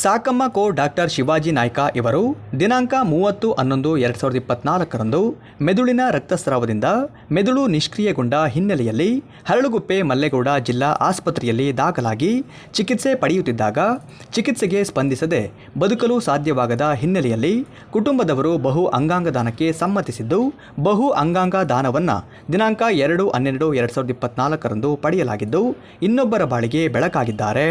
ಸಾಕಮ್ಮ ಕೋ ಡಾಕ್ಟರ್ ಶಿವಾಜಿ ನಾಯ್ಕ ಇವರು ದಿನಾಂಕ ಮೂವತ್ತು ಹನ್ನೊಂದು ಎರಡು ಸಾವಿರದ ಇಪ್ಪತ್ನಾಲ್ಕರಂದು ಮೆದುಳಿನ ರಕ್ತಸ್ರಾವದಿಂದ ಮೆದುಳು ನಿಷ್ಕ್ರಿಯಗೊಂಡ ಹಿನ್ನೆಲೆಯಲ್ಲಿ ಹರಳುಗುಪ್ಪೆ ಮಲ್ಲೇಗೌಡ ಜಿಲ್ಲಾ ಆಸ್ಪತ್ರೆಯಲ್ಲಿ ದಾಖಲಾಗಿ ಚಿಕಿತ್ಸೆ ಪಡೆಯುತ್ತಿದ್ದಾಗ ಚಿಕಿತ್ಸೆಗೆ ಸ್ಪಂದಿಸದೆ ಬದುಕಲು ಸಾಧ್ಯವಾಗದ ಹಿನ್ನೆಲೆಯಲ್ಲಿ ಕುಟುಂಬದವರು ಬಹು ಅಂಗಾಂಗ ದಾನಕ್ಕೆ ಸಮ್ಮತಿಸಿದ್ದು, ಬಹು ಅಂಗಾಂಗ ದಾನವನ್ನು ದಿನಾಂಕ ಎರಡು ಹನ್ನೆರಡು ಎರಡು ಸಾವಿರದ ಇಪ್ಪತ್ನಾಲ್ಕರಂದು ಪಡೆಯಲಾಗಿದ್ದು, ಇನ್ನೊಬ್ಬರ ಬಾಳಿಗೆ ಬೆಳಕಾಗಿದ್ದಾರೆ.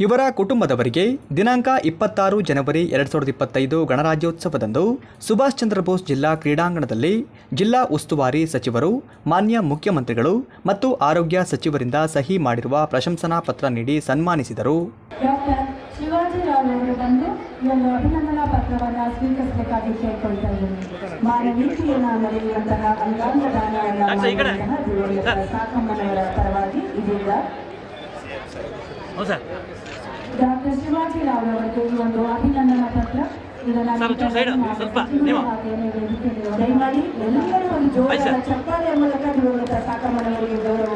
ಇವರ ಕುಟುಂಬದವರಿಗೆ ದಿನಾಂಕ ಇಪ್ಪತ್ತಾರು ಜನವರಿ ಎರಡು ಸಾವಿರದ ಇಪ್ಪತ್ತೈದು ಗಣರಾಜ್ಯೋತ್ಸವದಂದು ಸುಭಾಷ್ ಚಂದ್ರ ಬೋಸ್ ಜಿಲ್ಲಾ ಕ್ರೀಡಾಂಗಣದಲ್ಲಿ ಜಿಲ್ಲಾ ಉಸ್ತುವಾರಿ ಸಚಿವರು ಮಾನ್ಯ ಮುಖ್ಯಮಂತ್ರಿಗಳು ಮತ್ತು ಆರೋಗ್ಯ ಸಚಿವರಿಂದ ಸಹಿ ಮಾಡಿರುವ ಪ್ರಶಂಸನಾ ಪತ್ರ ನೀಡಿ ಸನ್ಮಾನಿಸಿದರು. ಡಾಕ್ಟರ್ ಶಿವಾಜಿರಾವ್ ಅವರು ಬಂದು ಈ ಅಭಿನಂದನಾ ಪತ್ರವನ್ನು ಇದೀಗ ಸರ್ ಡಾಕ್ಟರ್ ಶಿವಾಜಿರಾವ್ ಅವರಿಗೆ ಈ ಒಂದು ಅಭಿನಂದನಾ ಪತ್ರ. ದಯಮಾಡಿ ಎಲ್ಲರೂ ಒಂದು ಜೋರಾದ ಸರ್. ಚಪ್ಪಾಳೆಯ ಮೂಲಕ ದಿವಂಗತ ಸಾಕಮ್ಮನವರಿಗೆ ಸಲ್ಲಿಸೋಣ